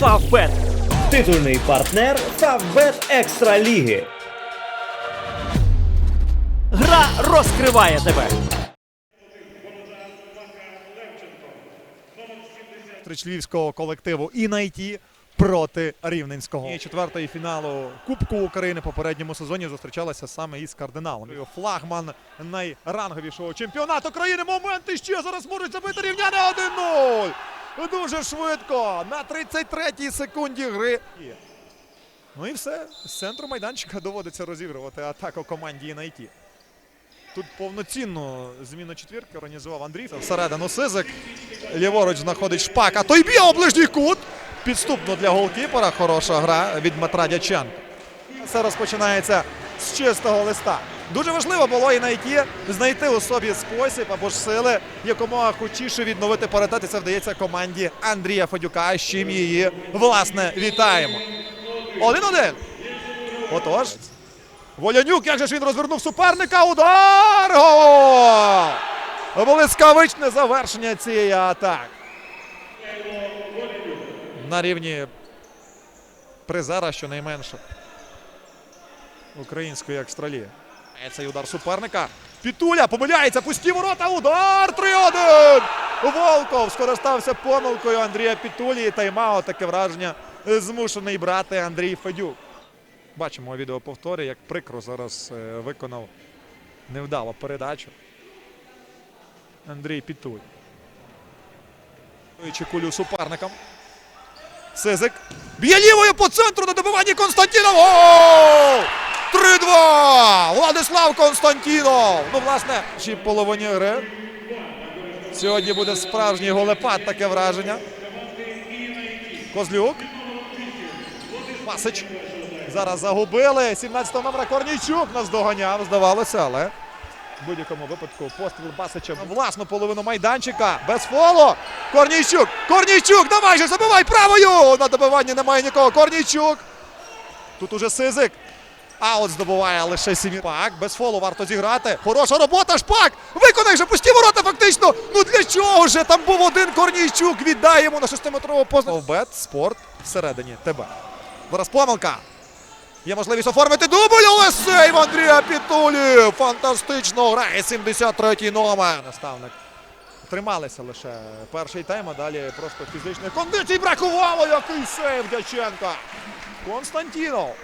Фавбет. Титульний партнер Фавбет Екстра Ліги. Гра розкриває тебе. зустріч львівського колективу і найті проти Рівненського. І четвертої фіналу Кубку України попередньому сезоні зустрічалася саме із кардиналом. Флагман найранговішого чемпіонату країни. Моменти ще зараз можуть забити рівняне 1-0. Дуже швидко. На 33-й секунді гри. Ну і все. З центру майданчика доводиться розігрувати атаку команді Найті. Тут повноцінну зміну четвірки організував Андрій. Всередину Сизик. Ліворуч знаходить шпак. А той б'є у ближній кут. Підступно для голкіпера. Хороша гра від Дмитра Дяченка. Все розпочинається з чистого листа. Дуже важливо було і найти, знайти у собі спосіб або ж сили якомога хочіше відновити паритет. І це вдається команді Андрія Федюка, з чим її власне вітаємо. Один-один. Отож. Волянюк, як же ж він розвернув суперника. Удар! Гол! Блискавичне завершення цієї атаки. На рівні призера, щонайменше. Української екстралії. Цей удар суперника. Пітуля помиляється, пусті ворота. Удар 3-1. Волков скористався помилкою Андрія Пітулі. Тайм-аут, таке враження змушений брати Андрій Федюк. Бачимо у відеоповторі, як прикро зараз е, виконав невдало передачу. Андрій Пітуль. Кулю суперникам. Сизик. Б'є лівою по центру на добиванні Константінов. Гол! 3-2! Владислав Константінов. Ну, власне, ще половині гри. Сьогодні буде справжній голепад, таке враження. Козлюк. Пасич. Зараз загубили. 17 номера Корнійчук нас доганяв, здавалося, але в будь-якому випадку постріл Басича власну половину майданчика. Без фолу. Корнійчук. Корнійчук. Давай же забивай правою. На добиванні немає нікого. Корнійчук. Тут уже Сизик. Аут здобуває лише сім'ї. Шпак. Без фолу варто зіграти. Хороша робота. Шпак. Виконай же пусті ворота фактично. Ну для чого ж? Там був один Корнійчук. Віддай йому на шестиметрову позицію. Овбет, спорт всередині тебе. Зараз помилка. Є можливість оформити дубль, але сейв Андрія Пітулі. Фантастично грає 73-й номер. Наставник. Трималися лише перший тайм, а далі просто фізичних кондицій бракувало. Який сейв Дяченка. Константінов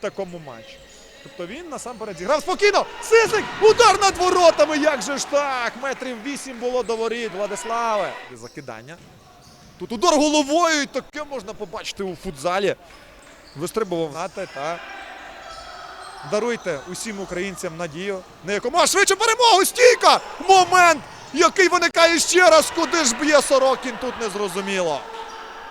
такому матчі. Тобто він насамперед зіграв спокійно. Сисик! Удар над воротами! Як же ж так? Метрів вісім було до воріт Владиславе. Закидання. Тут удар головою, і таке можна побачити у футзалі. Вистрибував нати та даруйте усім українцям надію. На якомога швидше перемогу! Стійка! Момент! Який виникає ще раз, куди ж б'є Сорокін, тут не зрозуміло.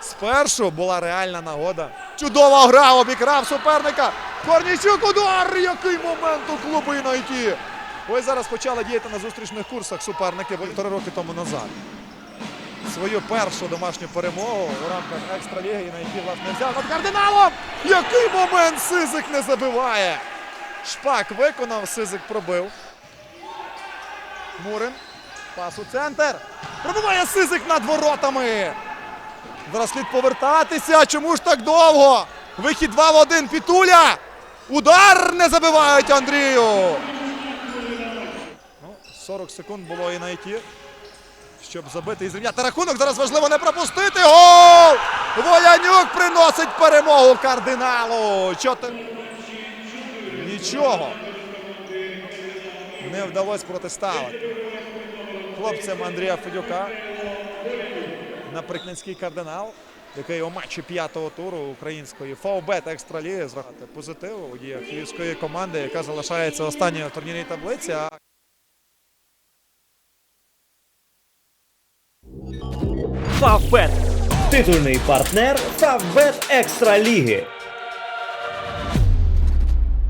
Спершу була реальна нагода. Чудова гра, обікрав суперника. Корнійчук удар! Який момент у клубу знайти. Ось зараз почали діяти на зустрічних курсах суперники півтори роки тому назад. Свою першу домашню перемогу у рамках екстраліги на якій власне взяв над кардиналом. Який момент Сизик не забиває. Шпак виконав, Сизик пробив. Мурин. Пас у центр. Пробиває Сизик над воротами. Зараз слід повертатися. Чому ж так довго? Вихід 2 в 1. Пітуля. Удар не забивають Андрію. Ну, 40 секунд було і найти. Щоб забити і зрівняти рахунок. Зараз важливо не пропустити. Гол! Волянюк приносить перемогу кардиналу. Чотир... Нічого. Не вдалося протиставити. Хлопцям Андрія Федюка. Наприкінський кардинал, який у матчі п'ятого туру української Фаубет Екстраліги зрахати позитиву у діях львівської команди, яка залишається останньою в турнірній таблиці. А Фавбет. Титульний партнер Фавбет Екстра Ліги.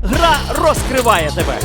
Гра розкриває тебе.